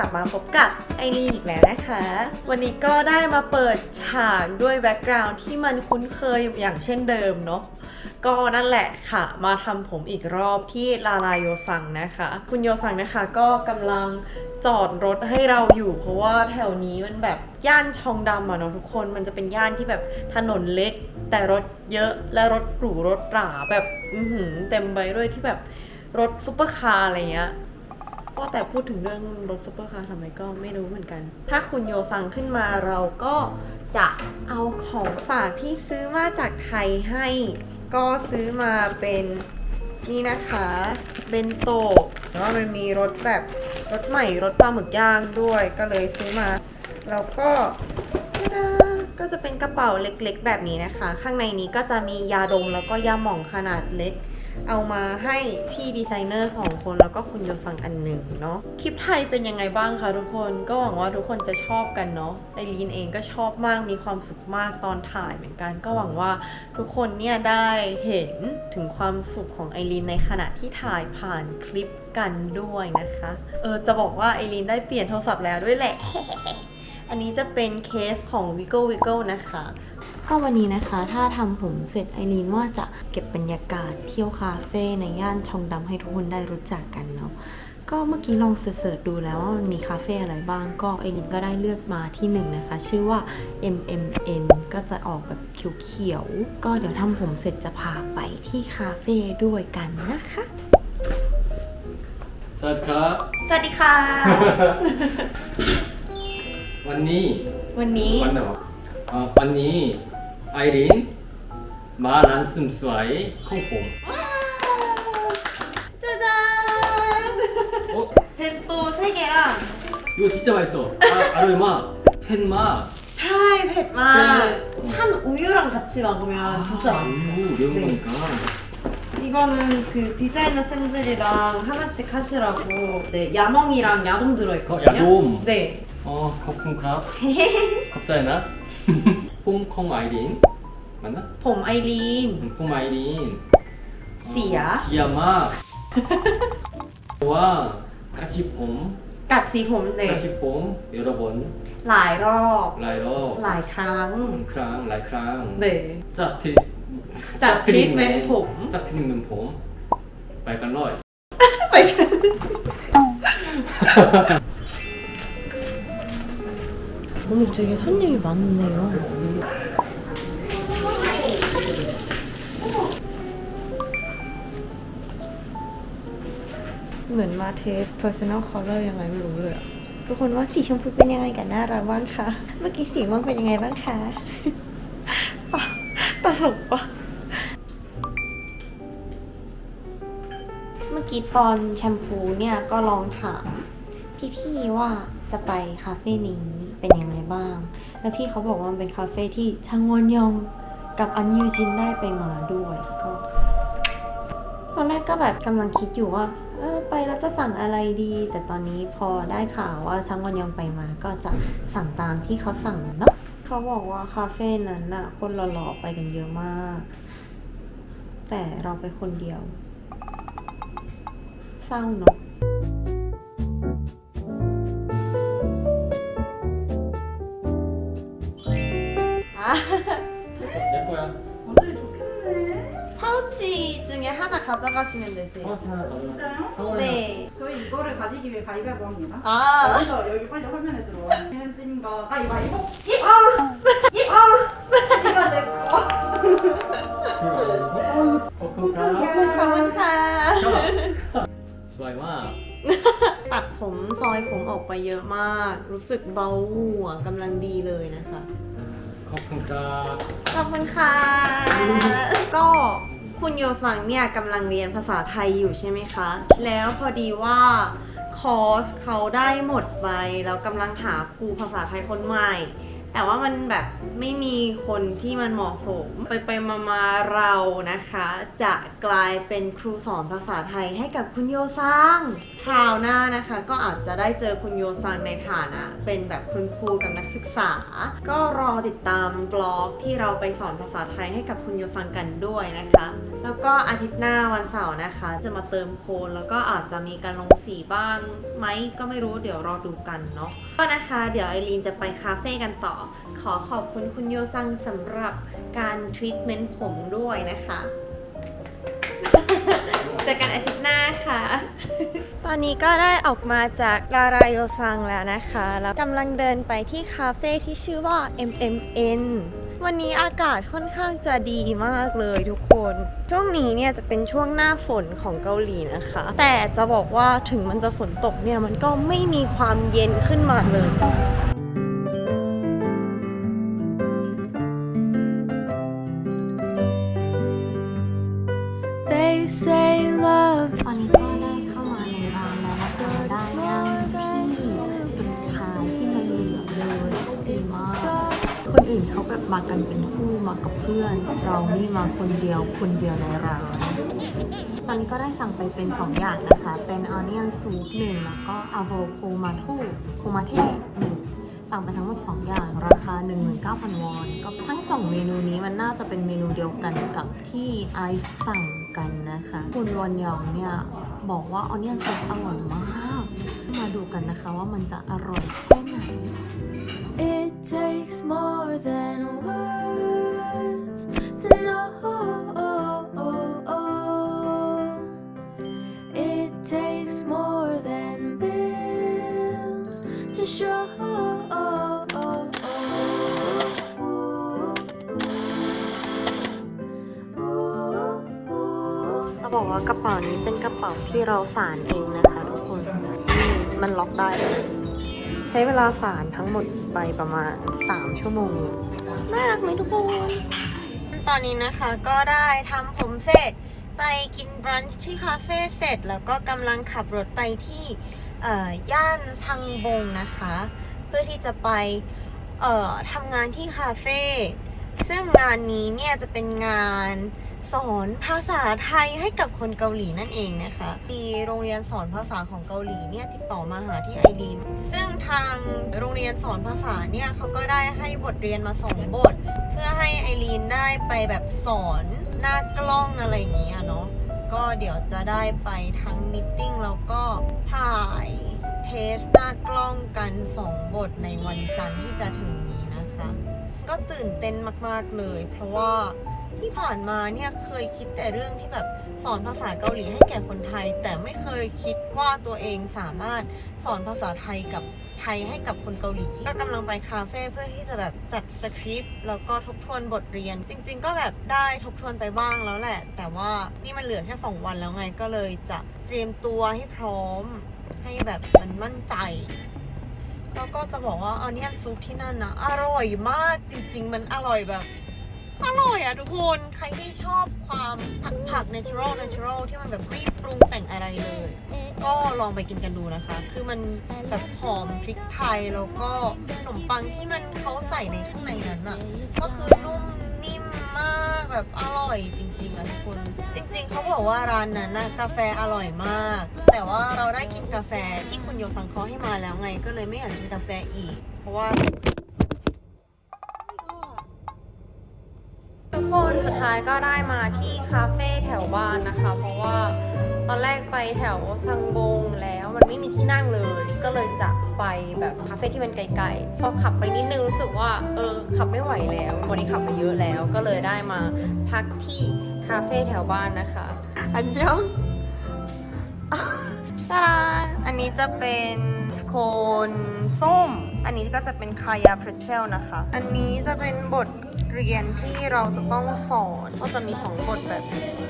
ลับมาพบกับไอรีนอีกแล้วนะคะ วันนี้ก็ได้มาเปิดฉากด้วยแบ็กกราวน์ที่มันคุ้นเคยอย่างเช่นเดิมเนาะก็นั่นแหละค่ะ มาทำผมอีกรอบที่ลาลาโยซังนะคะ คุณโยซังนะคะก็กำลังจอดรถให้เราอยู่ เพราะว่าแถวนี้มันแบบย่านชองดำอะเนาะทุกคนมันจะเป็นย่านที่แบบถนนเล็ก แต่รถเยอะและรถหรูรถหราแบบอือหือเต็มไปด้วยที่แบบรถซุปเปอร์คาร์อะไรเงี้ย ว่าแต่พูดถึงเรื่องรถซุปเปอร์คาร์ทำไมก็ไม่รู้เหมือนกัน ถ้าคุณโยฟังขึ้นมาเราก็จะเอาของฝากที่ซื้อมาจากไทยให้ ก็ซื้อมาเป็นนี่นะคะเบนโตะแล้วมันมีรสแบบรสใหม่รสปลาหมึกย่างด้วย ก็เลยซื้อมา แล้วก็ก็จะเป็นกระเป๋าเล็กๆ แบบนี้นะคะ ข้างในนี้ก็จะมียาดมแล้วก็ยาหม่องขนาดเล็ก เอามาให้พี่ดีไซเนอร์สองคนแล้วก็คุณโยซังอันหนึ่งเนาะคลิปไทยเป็นยังไงบ้างคะทุกคนก็หวังว่าทุกคนจะชอบกันเนาะไอรีนเองก็ชอบมากมีความสุขมากตอนถ่ายเหมือนกัน ก็หวังว่าทุกคนเนี่ยได้เห็นถึงความสุขของไอรีนในขณะที่ถ่ายผ่านคลิปกันด้วยนะคะ เออจะบอกว่าไอรีนได้เปลี่ยนโทรศัพท์แล้วด้วยแหละ อันนี้จะเป็นเคสของ Wiggle Wiggle นะคะ ก็วันนี้นะคะ ถ้าทำผมเสร็จไอรีนว่าจะเก็บบรรยากาศเที่ยวคาเฟ่ในย่านชองดำให้ทุกคนได้รู้จักกันเนาะก็เมื่อกี้ลองเสิร์ชๆดูแล้วว่ามันมีคาเฟ่อะไรบ้างก็ไอรินก็ได้เลือกมาที่หนึ่งนะคะ ชื่อว่า MMN ก็จะออกแบบเขียวๆ ก็เดี๋ยวทำผมเสร็จจะพาไปที่คาเฟ่ด้วยกันนะคะ สวัสดีครับ สวัสดีค่ะ วันนี้ วันนี้ วันไหนวะเอ่อวันนี้ไอรินมาร้านเสริมสวยของผม ว้าวจ้าจ้า โอ้ เห็นตูใช่ไงล่ะ 이거 진짜 맛있어. 아, 아로마 펜마 ใช่เผ็ดมาก 찬 우유랑 같이 먹으면 진짜 맛있어. 우유 매운 네. 거니까. 이거는 그 디자이너 쌤들이랑 하나씩 하시라고 이제 야멍이랑 야돔 어, 들어있거든요. 야돔. 네. อ๋อขอบคุณครับ ขอบใจนะ พุ่มของไอรีนมันนะผมไอรีน พุ่มไอรีนเสียเสียมากเพราะว่ากระชิบผมกัดสีผมเด็กกระชิผมหลายรอบ หลายรอบหลายครั้ง ครั้งหลายครั้งเด็กจัดทีจัดทรีทเมนต์ผมจัดทรีทเมนต์ผม ไปกันร้อยไป 오늘 되게 손님이 많네요.เหมือนมาเทส personal color ยังไงไม่รู้เลยอะทุกคนว่าสีชมพูเป็นยังไงกันน่ารักบ้างคะ เมื่อกี้สีม่วงเป็นยังไงบ้างคะ ปะตลกปะ เมื่อกี้ตอนแชมพูเนี่ยก็ลองถามพี่ๆว่า จะไปคาเฟ่นี้เป็นยังไงบ้าง แล้วพี่เขาบอกว่าเป็นคาเฟ่ที่ชางวอนยองกับอันยูจินได้ไปมาด้วยก็ตอนแรกก็แบบกำลังคิดอยู่ว่าเออไปแล้วจะสั่งอะไรดี แต่ตอนนี้พอได้ข่าวว่าชางวอนยองไปมา ก็จะสั่งตามที่เขาสั่งเนาะเขาบอกว่าคาเฟ่นั้นน่ะ คนหล่อๆไปกันเยอะมาก แต่เราไปคนเดียว เศร้าเนาะ 하나 가져가시면 되세요. 어, 자, 진짜요? 성원아. 네. 저희 이거를 가지기 위해 가위바위보 합니다. 아, 그래서 여기 빨리 화면에 들어와. 현진과 가위바위보. 이 아! 이 아! 이거 내 거. 거품가. ขอบคุณค่ะ 좋아요. ตัดผมซอยผมออกไปเยอะมาก รู้สึกเบาหัวกำลังดีเลยนะคะ 거품가. ขอบคุณค่ะ ก็ คุณโยซังเนี่ยกำลังเรียนภาษาไทยอยู่ใช่ไหมคะ แล้วพอดีว่า คอร์สเขาได้หมดไปแล้วกำลังหาครูภาษาไทยคนใหม่ แต่ว่ามันแบบไม่มีคนที่มันเหมาะสม ไปไปมามาเรานะคะ จะกลายเป็นครูสอนภาษาไทยให้กับคุณโยซังคราวหน้านะคะก็อาจจะได้เจอคุณโยซังในฐานะ เป็นแบบคุณครูกับนักศึกษา ก็รอติดตามบล็อกที่เราไปสอนภาษาไทยให้กับคุณโยซังกันด้วยนะคะ แล้วก็อาทิตย์หน้าวันเสาร์นะคะ จะมาเติมโคนแล้วก็อาจจะมีการลงสีบ้างไหมก็ไม่รู้เดี๋ยวรอดูกันเนาะก็นะคะ เดี๋ยวไอรีนจะไปคาเฟ่กันต่อ ขอขอบคุณคุณโยซังสำหรับการทรีทเมนต์ผมด้วยนะคะเจอกันอาทิตย์ อนนี้ก็ได้ออกมาจากลารายโยซังแล้วนะคะ แล้วกำลังเดินไปที่คาเฟ่ที่ชื่อว่า MMN วันนี้อากาศค่อนข้างจะดีมากเลยทุกคน ช่วงนี้เนี่ยจะเป็นช่วงหน้าฝนของเกาหลีนะคะ แต่จะบอกว่าถึงมันจะฝนตกเนี่ยมันก็ไม่มีความเย็นขึ้นมาเลย They say love ตอนนี้ เขาแบบมากันเป็นคู่มากับเพื่อน เรานี่มาคนเดียวคนเดียวในร้านตอนนี้ก็ได้สั่งไปเป็น 2 อย่างนะคะ เป็น onion soup หนึ่งแล้วก็ avo ma t o k o m a t e หนึ่งสั่งไปทั้งหมด 2 อย่าง ราคา 19,000 วอน ก็ทั้ง 2 เมนูนี้มันน่าจะเป็นเมนูเดียวกันกับที่ไอสั่งกันนะคะ คุณวอนยองเนี่ยบอกว่า onion soup อร่อยมาก มาดูกันนะคะว่ามันจะอร่อยแค่ไหน It takes more than words to know. It takes more than bills to show. เราบอกว่ากระเป๋านี้เป็นกระเป๋าที่เราสารเองนะคะทุกคนนี่มันล็อกได้เลยใช้เวลาสารทั้งหมด ไปประมาณ 3 ชั่วโมงน่ารักไหมทุกคน ตอนนี้นะคะก็ได้ทำผมเสร็จไปกินบรันช์ที่คาเฟ่เสร็จ แล้วก็กำลังขับรถไปที่ย่านซังบงนะคะ เพื่อที่จะไปทำงานที่คาเฟ่ซึ่งงานนี้เนี่ยจะเป็นงาน สอนภาษาไทยให้กับคนเกาหลีนั่นเองนะคะมีโรงเรียนสอนภาษาของเกาหลีเนี่ยติดต่อมาหาที่ไอรีนซึ่งทางโรงเรียนสอนภาษาเนี่ยเขาก็ได้ให้บทเรียนมาสองบท เพื่อให้ไอรีนได้ไปแบบสอนหน้ากล้องอะไรอย่างเงี้ยเนาะก็เดี๋ยวจะได้ไปทั้งมิทติ้งแล้วก็ถ่ายเทสหน้ากล้องกัน 2 บทในวันจันทร์ที่จะถึงนี้นะคะ ก็ตื่นเต้นมาก ๆ เลย เพราะว่า ที่ผ่านมาเนี่ยเคยคิดแต่เรื่องที่แบบสอนภาษาเกาหลีให้แก่คนไทย แต่ไม่เคยคิดว่าตัวเองสามารถสอนภาษาไทยกับไทยให้กับคนเกาหลี ก็กำลังไปคาเฟ่เพื่อที่จะแบบจัดสคริปต์แล้วก็ทบทวนบทเรียน จริง ๆ ก็แบบได้ทบทวนไปบ้างแล้วแหละ แต่ว่านี่มันเหลือแค่ 2 วันแล้วไงก็เลยจะเตรียมตัวให้พร้อม ให้แบบมันมั่นใจแล้วก็จะบอกว่าออนนียนซุปที่นั่นนะอร่อยมากจริง ๆ มันอร่อยแบบ อร่อยอะทุกคน ใครที่ชอบความผักผัก natural natural ที่มันแบบไม่ปรุงแต่งอะไรเลย ก็ลองไปกินกันดูนะคะ คือมันแบบหอมพริกไทย แล้วก็ขนมปังที่มันเขาใส่ในข้างในนั้นอะก็คือนุ่มนิ่มมากแบบอร่อยจริงๆอะทุกคน จริงๆเขาบอกว่าร้านนั้นนะกาแฟอร่อยมาก แต่ว่าเราได้กินกาแฟที่คุณโยซังเขาให้มาแล้วไง ก็เลยไม่อยากกินกาแฟอีก เพราะว่า นสุดท้ายก็ได้มาที่คาเฟ่แถวบ้านนะคะ เพราะว่าตอนแรกไปแถวซังบงแล้วมันไม่มีที่นั่งเลย ก็เลยจะไปแบบคาเฟ่ที่มันไกลๆพอขับไปนิดนึงรู้สึกว่าเออขับไม่ไหวแล้ววันนี้ขับมาเยอะแล้ว ก็เลยได้มาพักที่คาเฟ่แถวบ้านนะคะ อันยองตาดาอันนี้จะเป็นสโคนส้ม อันนี้ก็จะเป็นคายาพรเชลนะคะ อันนี้จะเป็นบท เรียนที่เราจะต้องสอนก็จะมีของบทแบบนี้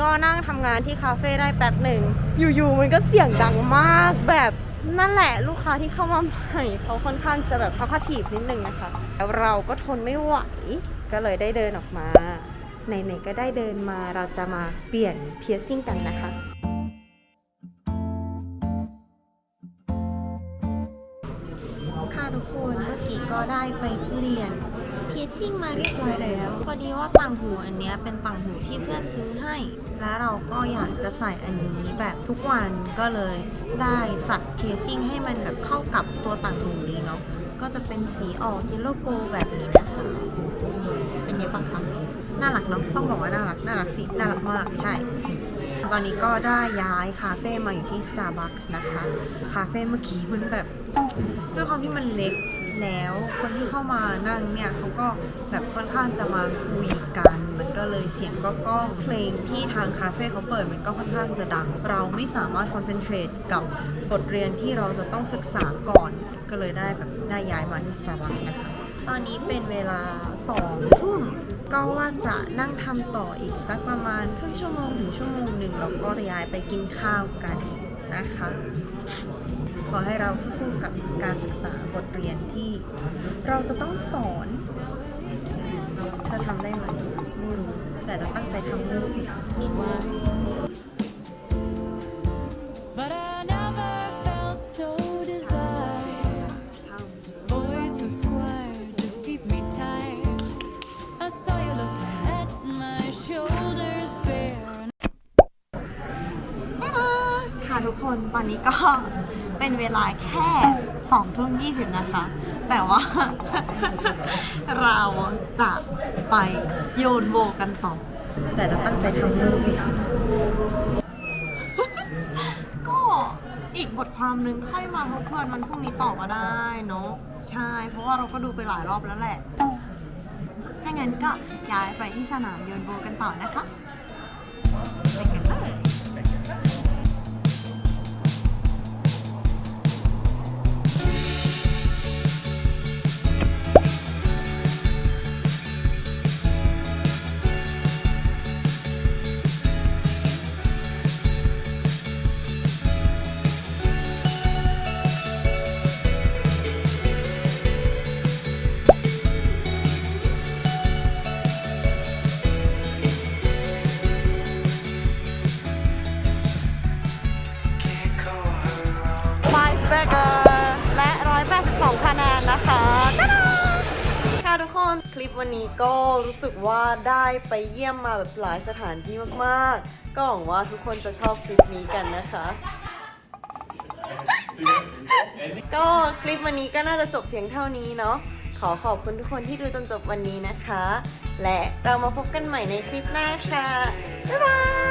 กี้ก็นั่งทำงานที่คาเฟ่ได้แป๊บหนึ่ง อยู่ๆมันก็เสียงดังมากแบบนั่นแหละลูกค้าที่เข้ามาใหม่เขาค่อนข้างจะแบบพักทีฟนิดนึงนะคะ แล้วเราก็ทนไม่ไหว ก็เลยได้เดินออกมาไหนๆก็ได้เดินมาเราจะมาเปลี่ยนเพียร์ซิ่งกันนะคะ ค่ะทุกคนเมื่อกี้ก็ได้ไปเปลี่ยน พียซิ่งมาเรียบร้อยแล้ว พอดีว่าต่างหูอันนี้เป็นต่างหูที่เพื่อนซื้อให้ และเราก็อยากจะใส่อันนี้แบบทุกวันก็เลยได้จัดเพียซิ่งให้มันแบบเข้ากับตัวต่างหูนี้เนาะ ก็จะเป็นสีออกเยลโลโกแบบนี้นะคะ เป็นยังไงบ้างคะน่ารักเนาะ ต้องบอกว่าน่ารัก น่ารักสิ น่ารักมาก ใช่ ตอนนี้ก็ได้ย้ายคาเฟ่มาอยู่ที่ Starbucks นะคะ คาเฟ่เมื่อกี้มันแบบด้วยความที่มันเล็ก แล้วคนที่เข้ามานั่งเนี่ยเขาก็แบบค่อนข้างจะมาคุยกัน มันก็เลยเสียงก็ก้องเพลงที่ทางคาเฟ่เขาเปิดมันก็ค่อนข้างจะดัง เราไม่สามารถคอนเซนเทรตกับบทเรียนที่เราจะต้องศึกษาก่อน ก็เลยได้แบบได้ย้ายมาที่ Starbucks นะคะตอนนี้เป็นเวลาสองทุ่มก็ว่าจะนั่งทำต่ออีกสักประมาณครึ่งชั่วโมงถึงชั่วโมงหนึ่งแล้วก็จะย้ายไปกินข้าวกันนะคะ ขอให้เราสู้ๆกับการศึกษาบทเรียนที่เราจะต้องสอน จะทำได้ไหมไม่รู้แต่จะตั้งใจทำให้สุด ทุกคนตอนนี้ก็เป็นเวลาแค่สองทุ่มยี่สิบนะคะ แต่ว่า เราจะไปโยนโบกันต่อ แต่จะตั้งใจทำให้สุดก็อีกบทความหนึ่งค่อยมาทบทวนวันพรุ่งนี้ต่อก็ได้เนาะใช่ เพราะว่าเราก็ดูไปหลายรอบแล้วแหละ ถ้างั้นก็ย้ายไปที่สนามโยนโบกันต่อนะคะไปกัน นี้ก็รู้สึกว่าได้ไปเยี่ยมมาแบบหลายสถานที่มากๆ ก็หวังว่าทุกคนจะชอบคลิปนี้กันนะคะ ก็คลิปวันนี้ก็น่าจะจบเพียงเท่านี้เนาะขอขอบคุณทุกคนที่ดูจนจบวันนี้นะคะ และเรามาพบกันใหม่ในคลิปหน้าค่ะ บ๊ายบาย